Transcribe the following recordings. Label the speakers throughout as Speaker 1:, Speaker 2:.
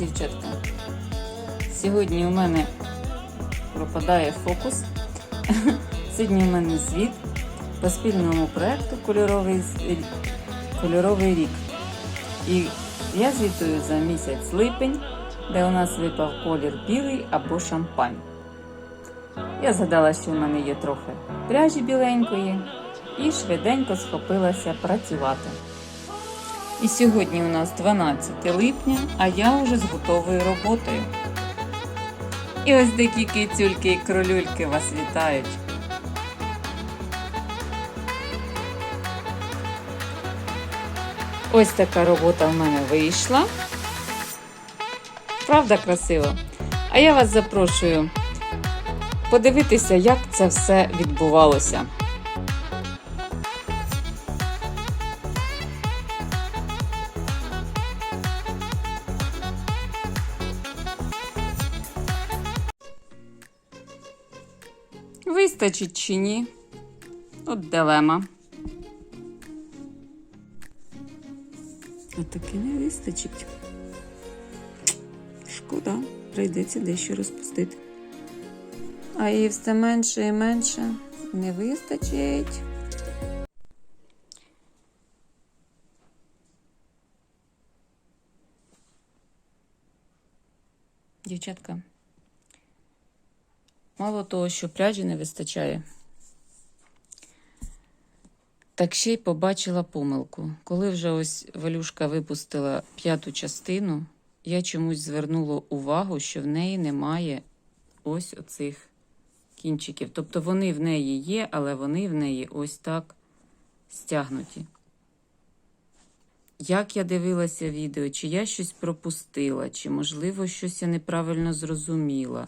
Speaker 1: Дівчатка! Сьогодні у мене пропадає фокус. Сьогодні у мене звіт по спільному проєкту Кольоровий, Кольоровий рік. І я звітую за місяць липень, де у нас випав колір білий або шампань. Я згадала, що у мене є трохи пряжі біленької, і швиденько схопилася працювати. І сьогодні у нас 12 липня, а я вже з готовою роботою. І ось дикі кицюльки і кролюльки вас вітають. Ось така робота в мене вийшла. Правда, красиво? А я вас запрошую подивитися, як це все відбувалося. Вистачить чи ні? От дилема. А таки не вистачить. Шкода, прийдеться дещо розпустити. А її все менше і менше не вистачить. Дівчатка, мало того, що пряжі не вистачає, так ще й побачила помилку. Коли вже ось Валюшка випустила п'яту частину, я чомусь звернула увагу, що в неї немає ось оцих кінчиків. Тобто вони в неї є, але вони в неї ось так стягнуті. Як я дивилася відео, чи я щось пропустила, чи, можливо, щось я неправильно зрозуміла.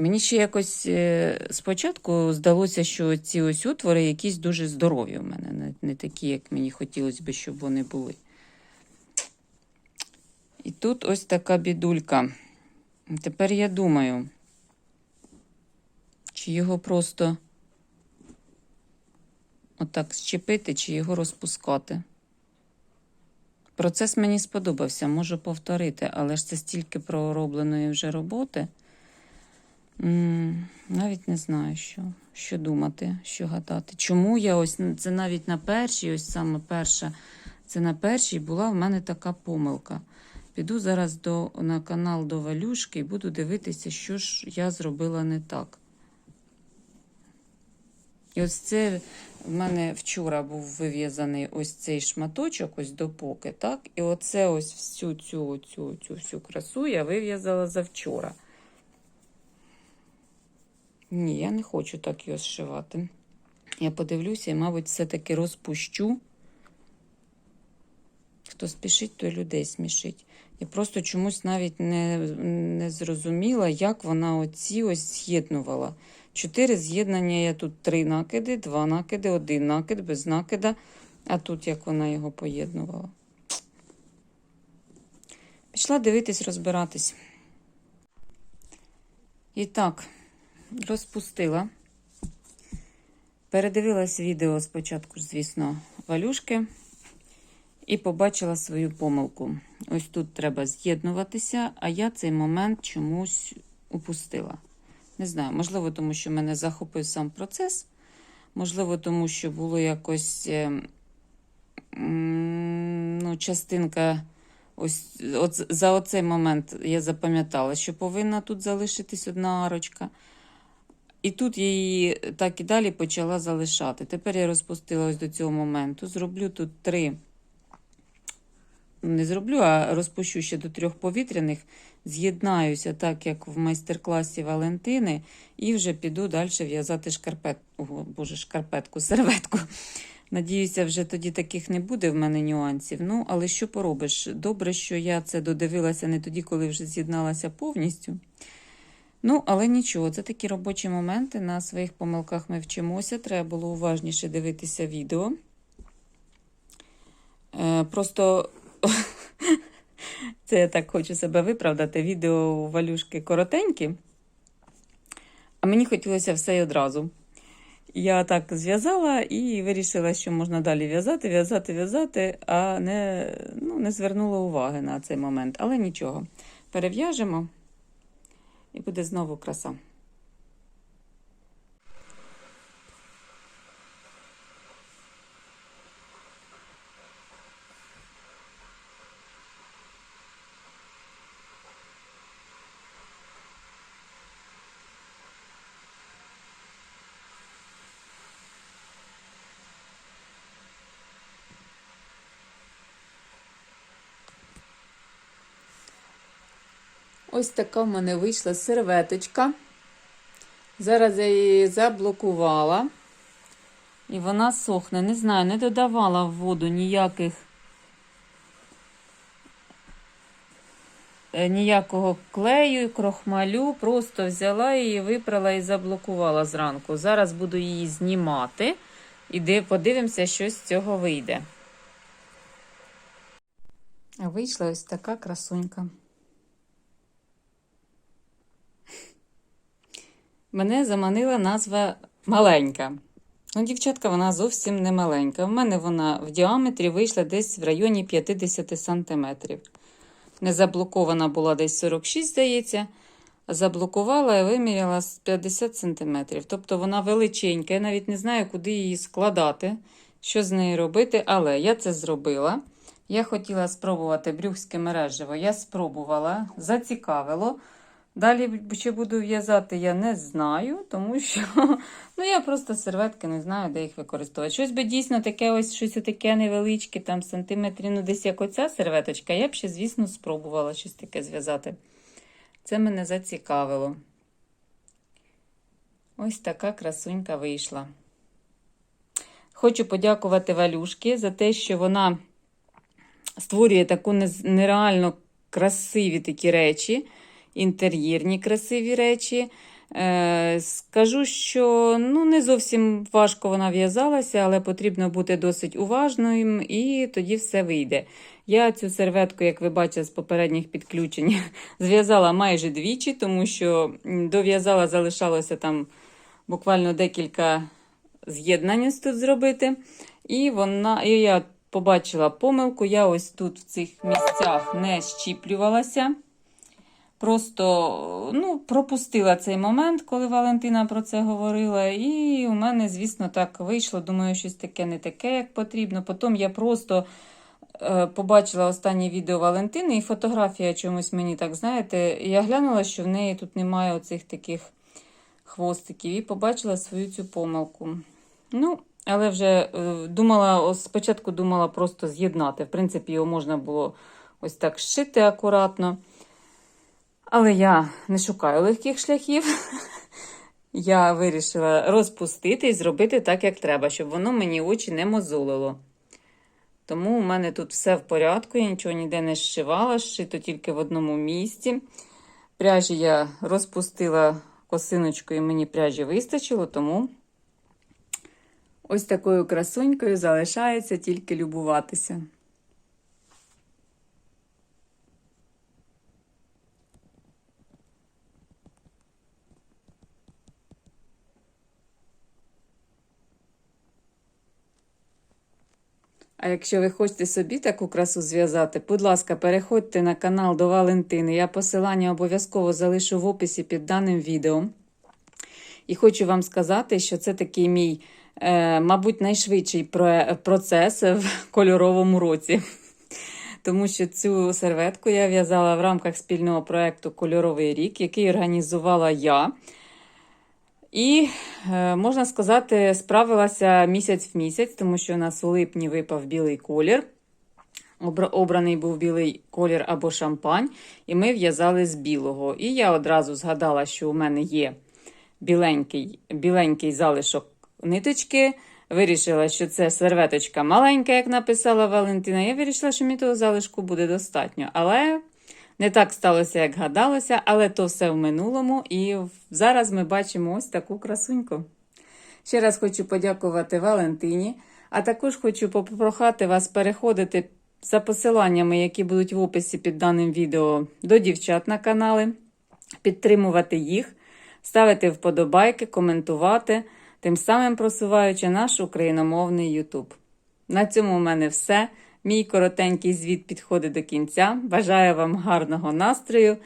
Speaker 1: Мені ще якось е, спочатку здалося, що ці ось отвори якісь дуже здорові у мене, не, такі, як мені хотілося б, щоб вони були. І тут ось така бідулька. Тепер я думаю, чи його просто отак щепити, чи його розпускати. Процес мені сподобався, можу повторити, але ж це стільки проробленої вже роботи. Навіть не знаю, що, що думати, що гадати. Чому я ось це навіть на першій, ось саме перша, це на першій була в мене така помилка. Піду зараз до, на канал до Валюшки і буду дивитися, що ж я зробила не так. І ось це в мене вчора був вив'язаний ось цей шматочок, ось допоки, так? І оце ось всю цю, цю, цю всю красу я вив'язала завчора. Ні, я не хочу так його зшивати. Я подивлюся і, мабуть, все-таки розпущу. Хто спішить, той людей смішить. Я просто чомусь навіть не, не зрозуміла, як вона оці ось з'єднувала. Чотири з'єднання, я тут три накиди, два накиди, один накид без накида. А тут як вона його поєднувала. Пішла дивитись, розбиратись. І так, розпустила. Передивилась відео спочатку, звісно, валюшки. І побачила свою помилку. Ось тут треба з'єднуватися, а я цей момент чомусь упустила. Не знаю, можливо, тому що мене захопив сам процес, можливо, тому що було якось е, ну, частинка. Ось от за оцей момент я запам'ятала, що повинна тут залишитись одна арочка. І тут я її так і далі почала залишати. Тепер я розпустила до цього моменту. Зроблю тут три. Не зроблю, а розпущу ще до трьох повітряних. З'єднаюся, так як в майстер-класі Валентини, і вже піду далі в'язати шкарпет... Ого, боже, шкарпетку, серветку. Надіюся, вже тоді таких не буде в мене нюансів. Ну, але що поробиш? Добре, що я це додивилася не тоді, коли вже з'єдналася повністю. Ну, але нічого, це такі робочі моменти. На своїх помилках ми вчимося. Треба було уважніше дивитися відео. Е, просто це я так хочу себе виправдати. Відео у Валюшки коротенькі, а мені хотілося все й одразу. Я так зв'язала і вирішила, що можна далі в'язати, в'язати, в'язати, а не, ну, не звернула уваги на цей момент. Але нічого. Перев'яжемо і буде знову краса. Ось така в мене вийшла серветочка. Зараз я її заблокувала. І вона сохне. Не знаю, не додавала в воду ніяких е, ніякого клею, крохмалю. Просто взяла її, випрала і заблокувала зранку. Зараз буду її знімати і подивимося, що з цього вийде. Вийшла ось така красунька. Мене заманила назва маленька. Ну, дівчатка, вона зовсім не маленька. У мене вона в діаметрі вийшла десь в районі 50 сантиметрів. Не заблокована була десь 46, здається. Заблокувала і виміряла з 50 сантиметрів. Тобто вона величенька. Я навіть не знаю, куди її складати, що з нею робити, але я це зробила. Я хотіла спробувати брюхське мережево. Я спробувала, зацікавило. Далі, чи буду в'язати, я не знаю, тому що ну, я просто серветки не знаю, де їх використовувати. Щось би дійсно таке ось щось таке невеличке, там сантиметрів, ну десь як оця серветочка, я б ще, звісно, спробувала щось таке зв'язати. Це мене зацікавило. Ось така красунька вийшла. Хочу подякувати Валюшки за те, що вона створює таку нереально красиві такі речі інтер'єрні красиві речі. Е, скажу, що ну, не зовсім важко вона в'язалася, але потрібно бути досить уважним, і тоді все вийде. Я цю серветку, як ви бачите, з попередніх підключень зв'язала майже двічі, тому що дов'язала, залишалося там буквально декілька з'єднань тут зробити. І вона, і я побачила помилку. Я ось тут в цих місцях не щіплювалася. Просто ну, пропустила цей момент, коли Валентина про це говорила. І у мене, звісно, так вийшло. Думаю, щось таке не таке, як потрібно. Потім я просто е, побачила останнє відео Валентини, і фотографія чомусь мені так, знаєте, я глянула, що в неї тут немає оцих таких хвостиків, і побачила свою цю помилку. Ну, але вже е, думала, спочатку думала просто з'єднати. В принципі, його можна було ось так зшити акуратно. Але я не шукаю легких шляхів. Я вирішила розпустити і зробити так, як треба, щоб воно мені очі не мозолило. Тому у мене тут все в порядку, я нічого ніде не зшивала, зшито тільки в одному місці. Пряжі я розпустила косиночкою, мені пряжі вистачило, тому ось такою красунькою залишається тільки любуватися. А якщо ви хочете собі таку красу зв'язати, будь ласка, переходьте на канал до Валентини. Я посилання обов'язково залишу в описі під даним відео. І хочу вам сказати, що це такий мій, е, мабуть, найшвидший процес в кольоровому році. Тому що цю серветку я в'язала в рамках спільного проєкту Кольоровий рік, який організувала я. І, е, можна сказати, справилася місяць в місяць, тому що у нас у липні випав білий колір. Обраний був білий колір або шампань, і ми в'язали з білого. І я одразу згадала, що у мене є біленький, біленький залишок ниточки. Вирішила, що це серветочка маленька, як написала Валентина. Я вирішила, що мені того залишку буде достатньо. Але не так сталося, як гадалося, але то все в минулому. І зараз ми бачимо ось таку красуньку. Ще раз хочу подякувати Валентині, а також хочу попрохати вас переходити за посиланнями, які будуть в описі під даним відео до дівчат на канали, підтримувати їх, ставити вподобайки, коментувати. тим самим просуваючи наш україномовний YouTube. На цьому у мене все. Мій коротенький звіт підходить до кінця. Бажаю вам гарного настрою.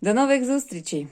Speaker 1: До нових зустрічей!